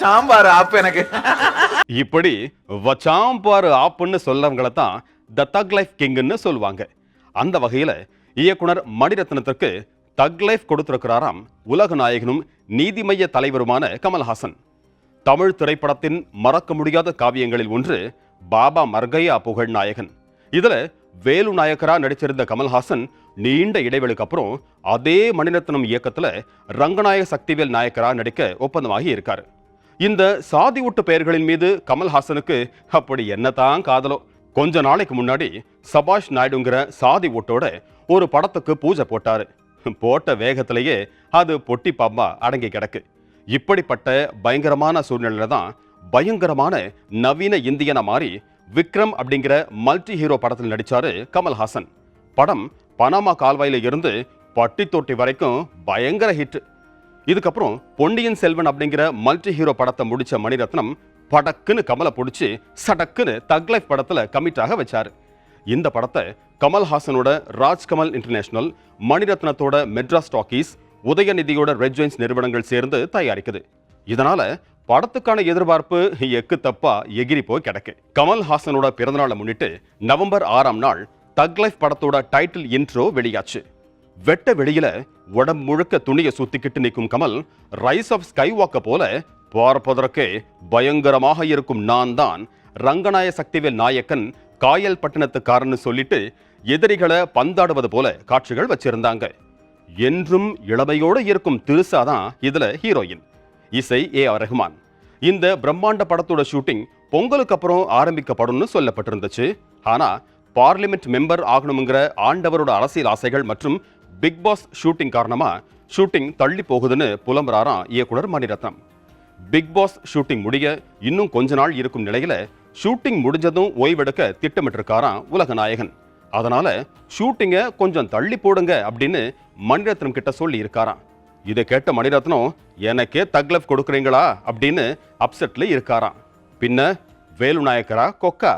Sambar app எனக்கு. இப்படி வச்சாம்பாரு ஆப்புன்னு சொல்லவங்கள தான் த தக் லைஃப் கிங்னு சொல்லுவாங்க. அந்த வகையில இயக்குனர் மணிரத்னத்திற்கு தக் லைஃப் கொடுத்திருக்கிறாராம் உலக நாயகனும் நீதிமய்ய தலைவருமான கமல்ஹாசன். தமிழ் திரைப்படத்தின் மறக்க முடியாத காவியங்களில் ஒன்று பாபா மர்கையா புகழ் நாயகன். இதுல வேலு நாயக்கரா நடிச்சிருந்த கமல்ஹாசன் நீண்ட இடைவெளிக்கு அப்புறம் அதே மணிரத்னம் இயக்கத்துல ரங்கநாயக சக்திவேல் நாயக்கரா நடிக்க ஒப்பந்தமாகி இருக்காரு. இந்த சாதி ஒட்டு பெயர்களின் மீது கமல்ஹாசனுக்கு அப்படி என்னதான் காதலோ. கொஞ்ச நாளைக்கு முன்னாடி சபாஷ் நாயுடுங்கிற சாதி ஓட்டோட ஒரு படத்துக்கு பூஜை போட்டாரு. போட்ட வேகத்திலேயே அது பொட்டி பாம்பா அடங்கி கிடக்கு. இப்படிப்பட்ட பயங்கரமான சூழ்நிலையில தான் பயங்கரமான நவீன இந்தியனை மாறி விக்ரம் அப்படிங்கிற மல்டி ஹீரோ படத்தில் நடிச்சாரு கமல்ஹாசன். படம் பனாமா கால்வாயில இருந்து பட்டி தொட்டி வரைக்கும் பயங்கர ஹிட் இதுக்கப்புறம் பொன்னியின் செல்வன் அப்படிங்கிற மல்டி ஹீரோ படத்தை முடிச்ச மணிரத்னம் படக்குன்னு கமலை பிடிச்சி சடக்குன்னு தக் லைஃப் படத்துல கமிட்டாக வச்சாரு. இந்த படத்தை கமல்ஹாசனோட ராஜ்கமல் இன்டர்நேஷனல் மணிரத்னத்தோட மெட்ராஸ் டாக்கீஸ் உதயநிதியோட ரெட் நிறுவனங்கள் சேர்ந்து தயாரிக்குது. இதனால படத்துக்கான எதிர்பார்ப்பு எக்கு தப்பா எகிரி போய் கிடக்கு. கமல்ஹாசனோட பிறந்தநாளை முன்னிட்டு நவம்பர் ஆறாம் நாள் தக் லைஃப் படத்தோட டைட்டில் இன்ட்ரோ வெளியாச்சு. வெட்ட வெளியில உடம்பு முழுக்க துணியை சுத்திக்கிட்டு நிற்கும் கமல் ரைஸ் ஆஃப் ஸ்கை வாக்க போல பார்ப்பதற்கே பயங்கரமாக இருக்கும் நான் தான் ரங்கநாய சக்திவேல் நாயக்கன் காயல் பட்டணத்துக்காரன்னு சொல்லிட்டு எதிரிகளை பந்தாடுவது போல காட்சிகள் வச்சிருந்தாங்க. என்றும் இளமையோடு இருக்கும் திருசா தான் இதுல ஹீரோயின் இசை ஏ ஆர் ரஹ்மான் இந்த பிரம்மாண்ட படத்தோட ஷூட்டிங் பொங்கலுக்கு அப்புறம் ஆரம்பிக்கப்படும்னு சொல்லப்பட்டிருந்துச்சு. ஆனா பார்லிமெண்ட் மெம்பர் ஆகணுங்கிற ஆண்டவரோட அரசியல் ஆசைகள் மற்றும் பிக் பாஸ் ஷூட்டிங் காரணமாக ஷூட்டிங் தள்ளி போகுதுன்னு புலம்புறாராம் இயக்குனர் மணிரத்னம். பிக் பாஸ் ஷூட்டிங் முடிய இன்னும் கொஞ்ச நாள் இருக்கும் நிலையில் ஷூட்டிங் முடிஞ்சதும் ஓய்வெடுக்க திட்டமிட்டிருக்காராம் உலக நாயகன். அதனால ஷூட்டிங்கை கொஞ்சம் தள்ளி போடுங்க அப்படின்னு மணிரத்னம் கிட்ட சொல்லி இருக்காராம் இதை கேட்ட மணிரத்னம் எனக்கே தக்லஃப் கொடுக்குறீங்களா? அப்படின்னு அப்செட்ல இருக்காராம். பின்ன வேலு நாயக்கரா கொக்கா